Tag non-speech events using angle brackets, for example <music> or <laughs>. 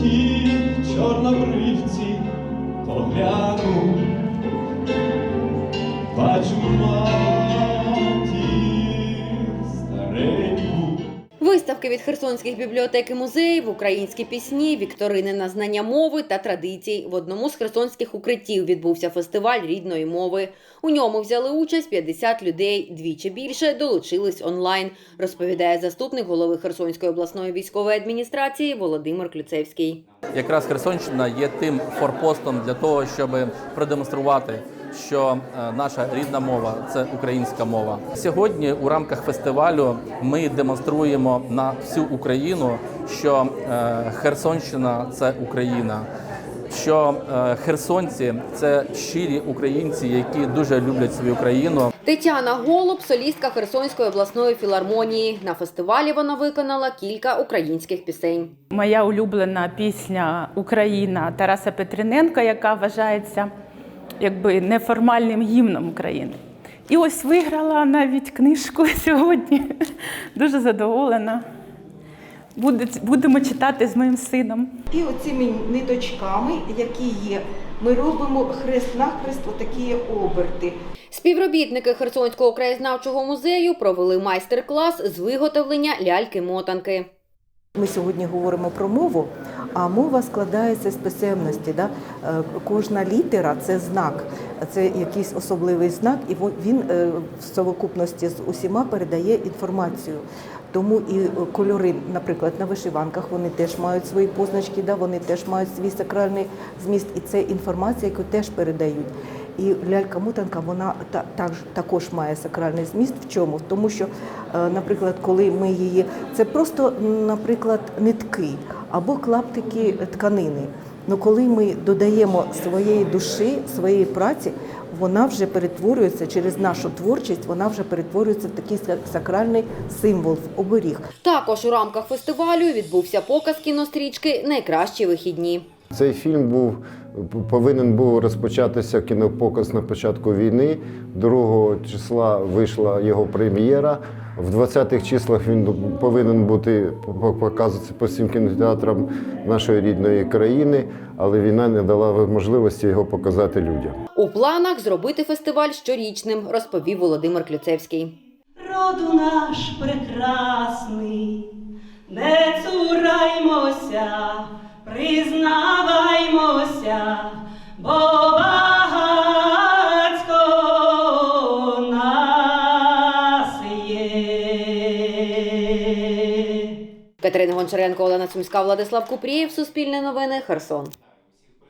ті чорнобривці, то гляну, бачу матір Виставки від херсонських бібліотек і музеїв, українські пісні, вікторини на знання мови та традицій. В одному з херсонських укриттів відбувся фестиваль рідної мови. У ньому взяли участь 50 людей. Двічі більше долучились онлайн, розповідає заступник голови Херсонської обласної військової адміністрації Володимир Клюцевський. Якраз Херсонщина є тим форпостом для того, щоб продемонструвати, що е, наша рідна мова це українська мова. Сьогодні у рамках фестивалю ми демонструємо на всю Україну, що е, Херсонщина це Україна. Що е, херсонці це щирі українці, які дуже люблять свою країну. Тетяна Голуб, солістка Херсонської обласної філармонії. На фестивалі вона виконала кілька українських пісень. Моя улюблена пісня Україна Тараса Петриненка, яка вважається якби неформальним гімном України. І ось виграла навіть книжку <laughs> сьогодні. Дуже задоволена. Будемо читати з моїм сином. І оцими ниточками, які є, ми робимо хрест-нахрест отакі оберти. Співробітники Херсонського краєзнавчого музею провели майстер-клас з виготовлення ляльки-мотанки. Ми сьогодні говоримо про мову, а мова складається з писемності. Да? Е, Кожна літера це знак, це якийсь особливий знак, і він е, в совокупності з усіма передає інформацію. Тому і е, кольори, наприклад, на вишиванках вони теж мають свої позначки, да? вони теж мають свій сакральний зміст, і це інформація, яку теж передають. І лялька-мутанка вона та, так, також має сакральний зміст. В чому? Тому що, е, наприклад, коли ми її, це просто, наприклад, нитки або клаптики тканини. Ну коли ми додаємо своєї душі, своєї праці, вона вже перетворюється через нашу творчість, вона вже перетворюється в такий са- сакральний символ, в оберіг. Також у рамках фестивалю відбувся показ кінострічки Найкращі вихідні. Цей фільм був повинен був розпочатися кінопоказ на початку війни. 2 числа вийшла його прем'єра. В 20-х числах він повинен бути показуватися по всім кінотеатрам нашої рідної країни, але війна не дала можливості його показати людям. У планах зробити фестиваль щорічним, розповів Володимир Клюцевський. роду наш прекрасний, не цураймося, признаваймося, Катерина Гончаренко, Олена Цумська, Владислав Купрієв, Суспільне новини, Херсон.